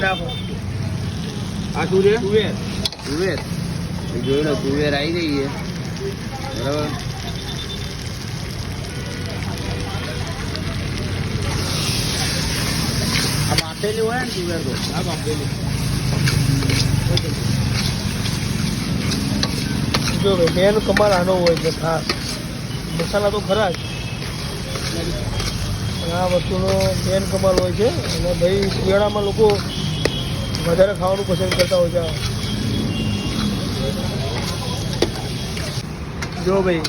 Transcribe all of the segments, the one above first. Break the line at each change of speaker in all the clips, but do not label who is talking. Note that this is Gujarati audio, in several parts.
નાખો.
આ શું છે?
તુવેર.
તુવેર. જોઈ લો તુવેર આવી ગઈ છે. બરાબર? આ બાફેલી હોય ને તુવેર તો?
આ બાફેલી. જો ભાઈ મેન કમાલ આનો હોય છે ખાસ. મસાલા તો ખરા જ. આ વસ્તુનો મેન કમાલ હોય છે. અને ભાઈ શિયાળામાં લોકો વધારે ખાવાનું પસંદ કરતા હોય છે જો ભાઈ,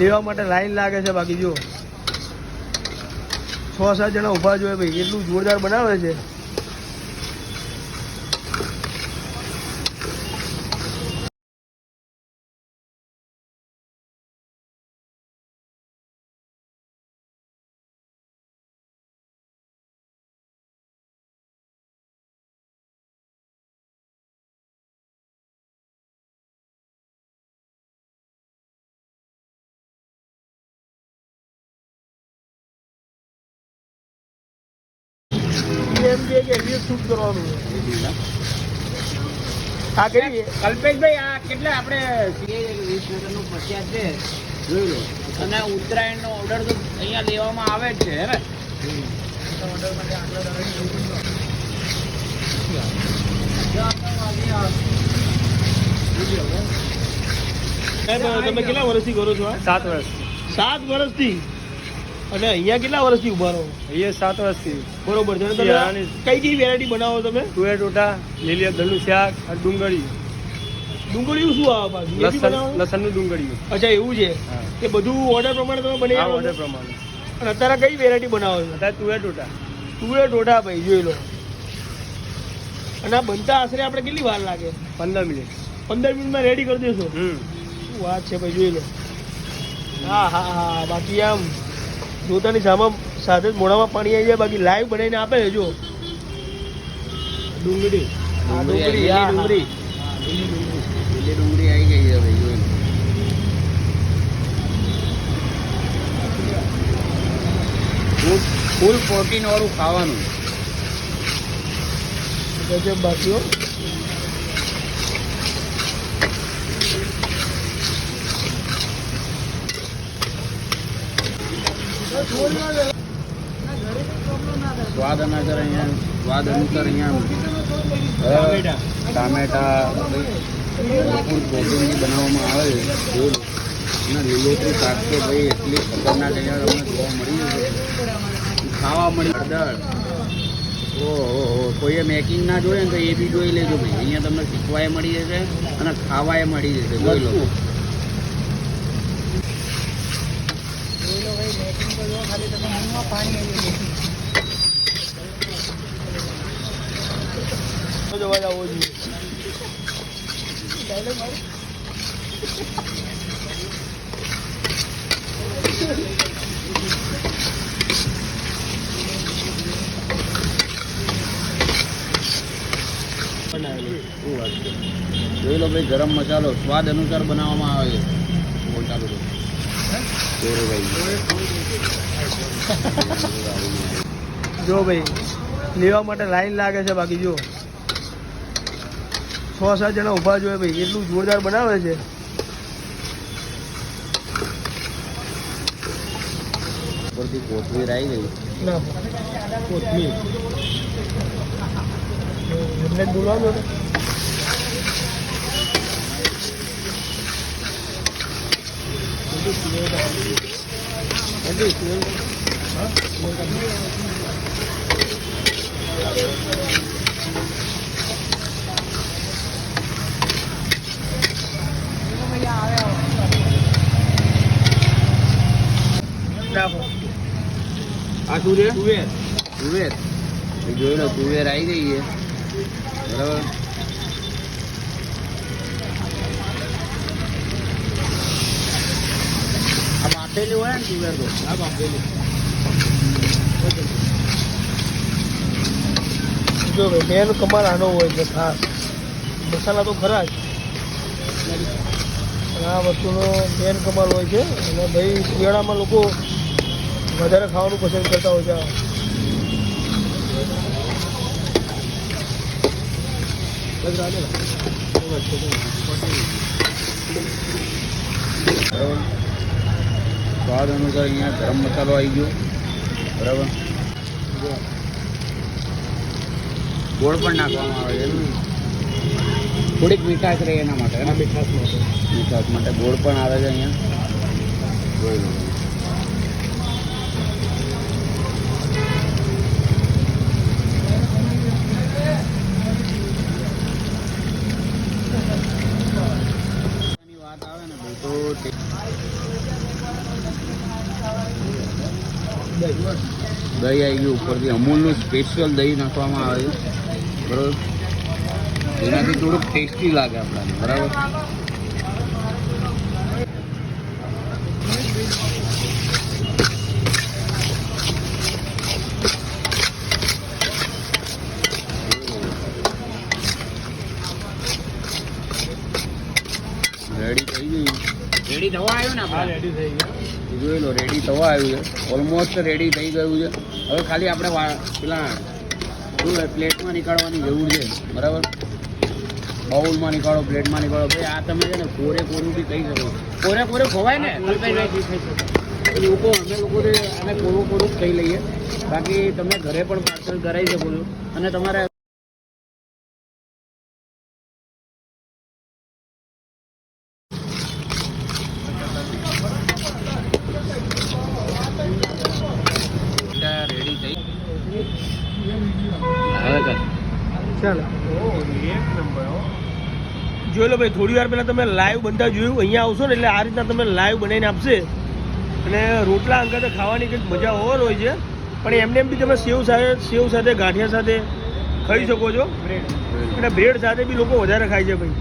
લેવા માટે લાઈન લાગે છે બાકી જો. છ સાત જણા ઊભા જોઈએ ભાઈ, એટલું જોરદાર બનાવે છે. એમ કે કે રીલ શૂટ કરવાનું છે. આ
કલ્પેશભાઈ આ કેટલા આપણે વિસનગરનું પ્રખ્યાત છે? જોઈ લો. અને ઉત્તરાયણનો ઓર્ડર તો અહીંયા લેવામાં આવે જ છે હે ને?
સાહેબ, તમે કેટલા વર્ષથી કરો છો
સાત વર્ષ
સાત વર્ષથી. અને અહીંયા કેટલા વર્ષથી ઊભા રહો?
અહીંયા સાત વર્ષથી.
બરોબર છે તમે કઈ કઈ વેરાયટી બનાવો તમે?
તુવેર ટોટા લીલી દળનું શાક અને ડુંગળી.
ડુંગળીયું શું આવે પાછું
લસણ લસણનું ડુંગળી
અચ્છા એવું છે. કે બધું ઓર્ડર પ્રમાણે તમે બની
ઓર્ડર પ્રમાણે.
અને અત્યારે કઈ વેરાયટી બનાવો છો?
અત્યારે તુવેર ટોટા
તુવેર ટોટા ભાઈ જોઈ લો. અને આ બનતા આશરે આપણે કેટલી વાર લાગે?
પંદર મિનિટ.
પંદર મિનિટમાં રેડી કરી દેશો?
હમ.
શું વાત છે ભાઈ જોઈ લો. હા હા હા બાકી આમ જોતાની સામે સાથે મોઢામાં પાણી આવી જાય બાકી લાઈવ બનાવીને આપે છે જો ડુંગળી. ડુંગળી
ડુંગળી
ડુંગળી.
આવી ગઈ છે ભાઈ ફૂલ પ્રોટીન વાળું ખાવાનું.
બાકીઓ
સ્વાદ અનુસાર અહીંયા, સ્વાદ અનુસાર અહીંયા
ટામેટા.
ભરપૂર બનાવવામાં આવે છે અને લીલોતરી શાક તો ભાઈ એટલી ખતરનાક અહીંયા તમને જોવા મળી ખાવા મળી હળદર ઓહો કોઈએ મેકિંગ ના જોઈએ ને તો એ બી જોઈ લેજો ભાઈ. અહીંયા તમને શીખવાય મળી જશે અને ખાવાય મળી જશે, જોઈ લો.
જવા જવો જોઈએ બનાવેલું.
શું વાત જોઈ લો ભાઈ ગરમ મસાલો. સ્વાદ અનુસાર બનાવવામાં આવે છે. બોલ ચાલુ ભાઈ.
જો ભાઈ લેવા માટે લાઈન લાગે છે બાકી જો. છ સાત જણા ઊભા જોઈએ ભાઈ એટલું જોરદાર બનાવે છે.
ઉપરથી કોથમીર આવી ગઈ.
ના કોથમીર. એમને જ બોલવાનું ને નાખો
આ શું છે
તુવેર
તુવેર એ જોઈ લો તુવેર આવી ગઈ છે બરાબર આ બાફેલી હોય ને તો
આ બાફેલી જો ભાઈ મેન કમાલ આનો હોય છે ખાસ. મસાલા તો ખરા જ. પણ આ વસ્તુનો મેન કમાલ હોય છે અને ભાઈ શિયાળામાં લોકો વધારે ખાવાનું પસંદ કરતા હોય છે.
બરાબર. સ્વાદ અનુસાર અહીંયા ગરમ મસાલો આવી ગયો. બરાબર? ગોળ પણ નાખવામાં આવે છે થોડીક મીઠાશ રહે એના માટે એના
મીઠાશ માટે.
મીઠાશ માટે ગોળ પણ આવે છે અહીંયા જોઈ લો ની વાત આવે ને ભાઈ તો તે- દહીં આવી ગયું ઉપરથી. અમૂલનું સ્પેશિયલ દહીં નાખવામાં આવ્યું બરાબર? એનાથી થોડુંક ટેસ્ટી લાગે આપણને, બરાબર? રેડી થઈ ગયું રેડી થવા આવ્યું ને આપણે?
રેડી થઈ ગયા.
જોઈ લો રેડી થવા આવ્યું છે. ઓલમોસ્ટ રેડી થઈ ગયું છે. હવે ખાલી આપણે પેલા શું પ્લેટમાં નીકાળવાની જરૂર છે. બરાબર? બાઉલમાં નીકાળો પ્લેટમાં નીકાળો. ભાઈ આ તમે છે ને કોરે કોરું બી કહી શકો. કોરે કોરે ખોવાય ને? લોકો અમે લોકો અમે કોરું કોરું ખાઈ લઈએ. બાકી તમે ઘરે પણ પાર્સલ કરાવી શકો છો. અને તમારે રેડી થઈ
ચાલો જોઈ લો ભાઈ થોડી વાર પહેલા તમે લાઈવ બનતા જોયું અહીંયા આવશો ને એટલે આ રીતના તમે લાઈવ બનાવીને આપશે. અને રોટલા અંગાતે ખાવાની કંઈક મજા ઓર હોય છે. પણ એમને એમ બી તમે સેવ સાથે સેવ સાથે ગાંઠિયા સાથે ખાઈ શકો છો. અને બ્રેડ સાથે બી લોકો વધારે ખાય છે ભાઈ.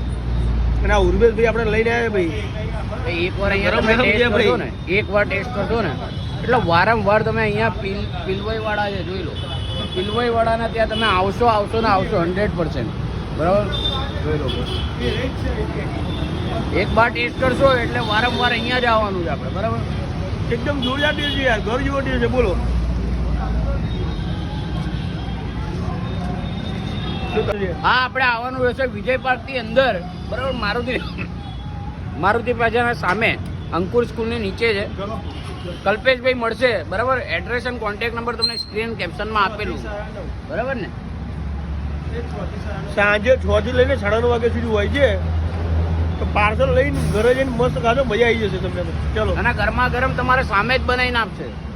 અને આ ઉર્વેશભાઈ આપણે લઈને આવ્યા ભાઈ.
એક વાર અહીંયા
છે
ટેસ્ટ કરશો ને. એક વાર ટેસ્ટ કરશો ને. એટલે વારંવાર તમે અહીંયા પિલ પિલવઈ વાળા છે જોઈ લો. પિલવઈ વાળાના ત્યાં તમે આવશો આવશો ને આવશો હંડ્રેડ પર્સન્ટ બરાબર? જોઈ લો એક વાર ટેસ્ટ કરશો એટલે વારંવાર અહીંયા જ આવવાનું છે આપણે બરાબર?
એકદમ જોરદાર ટેસ્ટ છે યાર ઘર જેવો ટેસ્ટ છે બોલો?
હા આપણે આવવાનું રહેશે વિજય પાર્કથી અંદર. બરાબર? મારુતિ મારુતિ પ્લાઝાના સામે. અંકુર સ્કૂલની નીચે છે. કલ્પેશભાઈ મળશે. બરાબર? એડ્રેસ અને કોન્ટેક્ટ નંબર તમને સ્ક્રીન કેપ્શનમાં આપેલું. બરાબર ને?
સાંજે છ થી લઈને સાડા નવ વાગ્યા સુધી હોય છે. તો પાર્સલ લઈને ઘરે જઈને મસ્ત ખાધો મજા આવી જશે તમને. ચલો.
અને ગરમા ગરમ તમારે સામે જ બનાવીને આપશે.